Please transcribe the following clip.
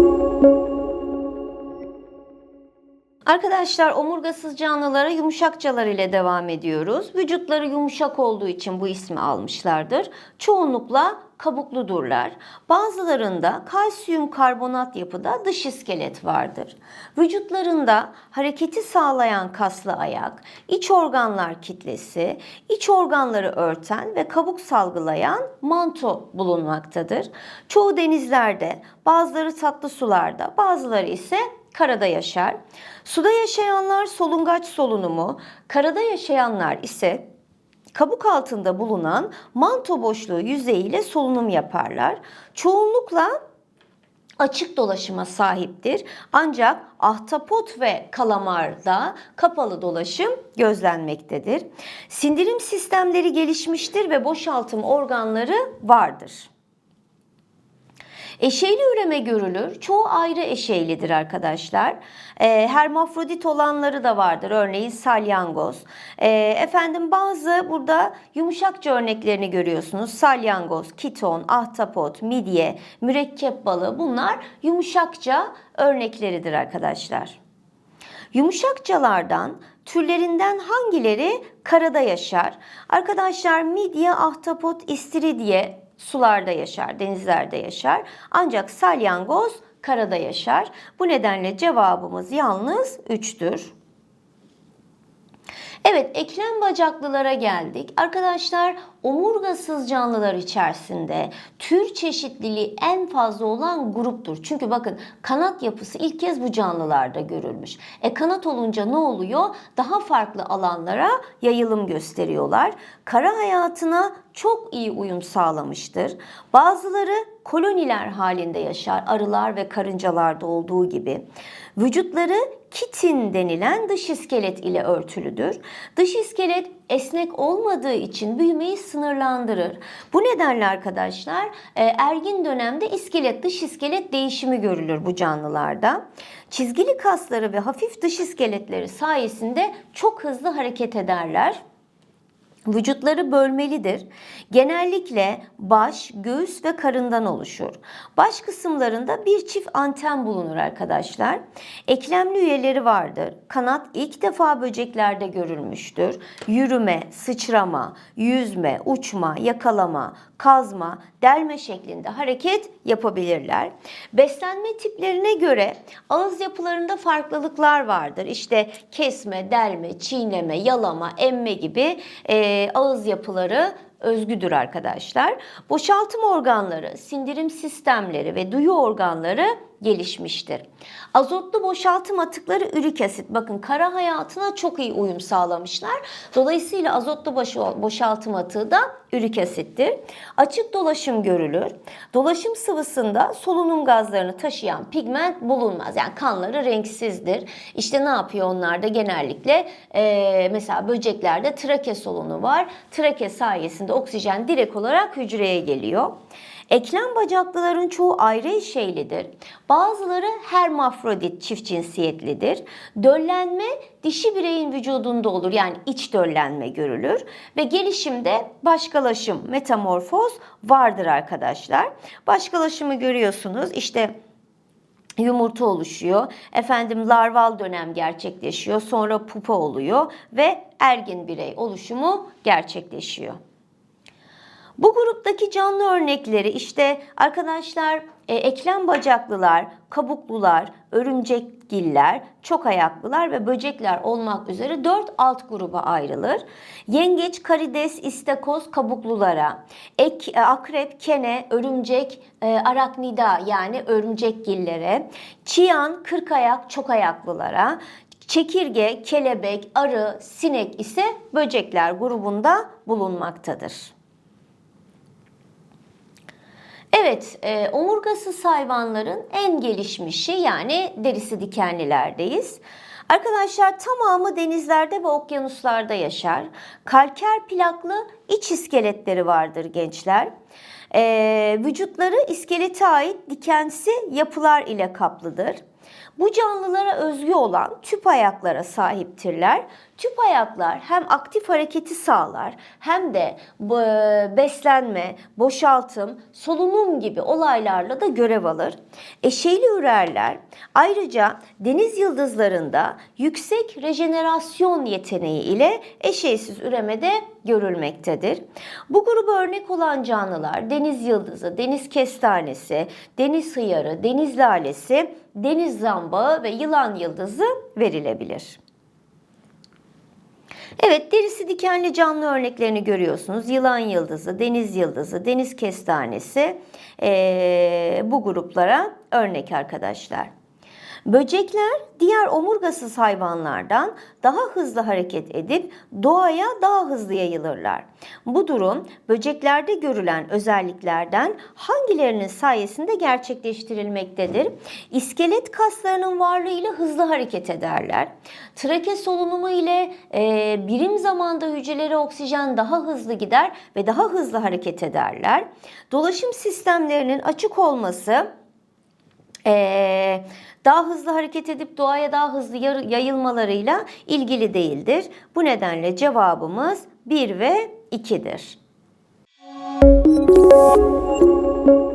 Música Arkadaşlar omurgasız canlılara yumuşakçalar ile devam ediyoruz. Vücutları yumuşak olduğu için bu ismi almışlardır. Çoğunlukla kabukludurlar. Bazılarında kalsiyum karbonat yapıda dış iskelet vardır. Vücutlarında hareketi sağlayan kaslı ayak, iç organlar kitlesi, iç organları örten ve kabuk salgılayan manto bulunmaktadır. Çoğu denizlerde, bazıları tatlı sularda, bazıları ise karada yaşar. Suda yaşayanlar solungaç solunumu, karada yaşayanlar ise kabuk altında bulunan manto boşluğu yüzeyiyle solunum yaparlar. Çoğunlukla açık dolaşıma sahiptir. Ancak ahtapot ve kalamarda kapalı dolaşım gözlenmektedir. Sindirim sistemleri gelişmiştir ve boşaltım organları vardır. Eşeyli üreme görülür. Çoğu ayrı eşeylidir arkadaşlar. E, hermafrodit olanları da vardır. Örneğin salyangoz. E, efendim bazı burada yumuşakça örneklerini görüyorsunuz. Salyangoz, kiton, ahtapot, midye, mürekkep balığı bunlar yumuşakça örnekleridir arkadaşlar. Yumuşakçalardan türlerinden hangileri karada yaşar? Arkadaşlar midye, ahtapot, istiridye sularda yaşar, denizlerde yaşar. Ancak salyangoz karada yaşar. Bu nedenle cevabımız yalnız 3'tür. Evet, eklem bacaklılara geldik. Arkadaşlar, omurgasız canlılar içerisinde tür çeşitliliği en fazla olan gruptur. Çünkü bakın kanat yapısı ilk kez bu canlılarda görülmüş. E kanat olunca ne oluyor? Daha farklı alanlara yayılım gösteriyorlar. Kara hayatına çok iyi uyum sağlamıştır. Bazıları koloniler halinde yaşar. Arılar ve karıncalarda olduğu gibi. Vücutları kitin denilen dış iskelet ile örtülüdür. Dış iskelet esnek olmadığı için büyümeyi sınırlandırır. Bu nedenle arkadaşlar e, ergin dönemde iskelet dış iskelet değişimi görülür bu canlılarda. Çizgili kasları ve hafif dış iskeletleri sayesinde çok hızlı hareket ederler. Vücutları bölmelidir. Genellikle baş, göğüs ve karından oluşur. Baş kısımlarında bir çift anten bulunur arkadaşlar. Eklemli üyeleri vardır. Kanat ilk defa böceklerde görülmüştür. Yürüme, sıçrama, yüzme, uçma, yakalama, kazma, delme şeklinde hareket yapabilirler. Beslenme tiplerine göre ağız yapılarında farklılıklar vardır. İşte kesme, delme, çiğneme, yalama, emme gibi e, ağız yapıları özgüdür arkadaşlar. Boşaltım organları, sindirim sistemleri ve duyu organları gelişmiştir. Azotlu boşaltım atıkları ürik asit. Bakın kara hayatına çok iyi uyum sağlamışlar. Dolayısıyla azotlu boşaltım atığı da ürik asittir. Açık dolaşım görülür. Dolaşım sıvısında solunum gazlarını taşıyan pigment bulunmaz. Yani kanları renksizdir. İşte ne yapıyor onlar da genellikle e, mesela böceklerde trake solunu var. Trake sayesinde oksijen direkt olarak hücreye geliyor. Eklem bacaklıların çoğu ayrı eşeylidir. Bazıları hermafrodit çift cinsiyetlidir. Döllenme dişi bireyin vücudunda olur yani iç döllenme görülür ve gelişimde başkalaşım, metamorfoz vardır arkadaşlar. Başkalaşımı görüyorsunuz işte yumurta oluşuyor. Efendim larval dönem gerçekleşiyor. Sonra pupa oluyor ve ergin birey oluşumu gerçekleşiyor. Bu gruptaki canlı örnekleri işte arkadaşlar e, eklem bacaklılar, kabuklular, örümcekgiller, çok ayaklılar ve böcekler olmak üzere 4 alt gruba ayrılır. Yengeç, karides, istakoz kabuklulara, ek, e, akrep, kene, örümcek, e, araknida yani örümcekgillere, çiyan, kırk ayak, çok ayaklılara, çekirge, kelebek, arı, sinek ise böcekler grubunda bulunmaktadır. Evet, e, omurgasız hayvanların en gelişmişi yani derisi dikenlilerdeyiz. Arkadaşlar tamamı denizlerde ve okyanuslarda yaşar. Kalker plaklı iç iskeletleri vardır gençler. E, vücutları iskelete ait dikensi yapılar ile kaplıdır. Bu canlılara özgü olan tüp ayaklara sahiptirler. Tüp ayaklar hem aktif hareketi sağlar hem de e, beslenme, boşaltım, solunum gibi olaylarla da görev alır. Eşeyli ürerler ayrıca deniz yıldızlarında yüksek rejenerasyon yeteneği ile eşeysiz üremede görülmektedir. Bu gruba örnek olan canlılar deniz yıldızı, deniz kestanesi, deniz hıyarı, deniz lalesi, deniz zambağı ve yılan yıldızı verilebilir. Evet derisi dikenli canlı örneklerini görüyorsunuz. Yılan yıldızı, deniz yıldızı, deniz kestanesi eee, bu gruplara örnek arkadaşlar. Böcekler diğer omurgasız hayvanlardan daha hızlı hareket edip doğaya daha hızlı yayılırlar. Bu durum böceklerde görülen özelliklerden hangilerinin sayesinde gerçekleştirilmektedir? İskelet kaslarının varlığıyla hızlı hareket ederler. Trake solunumu ile e, birim zamanda hücrelere oksijen daha hızlı gider ve daha hızlı hareket ederler. Dolaşım sistemlerinin açık olması ee, daha hızlı hareket edip doğaya daha hızlı yayılmalarıyla ilgili değildir. Bu nedenle cevabımız 1 ve 2'dir. Müzik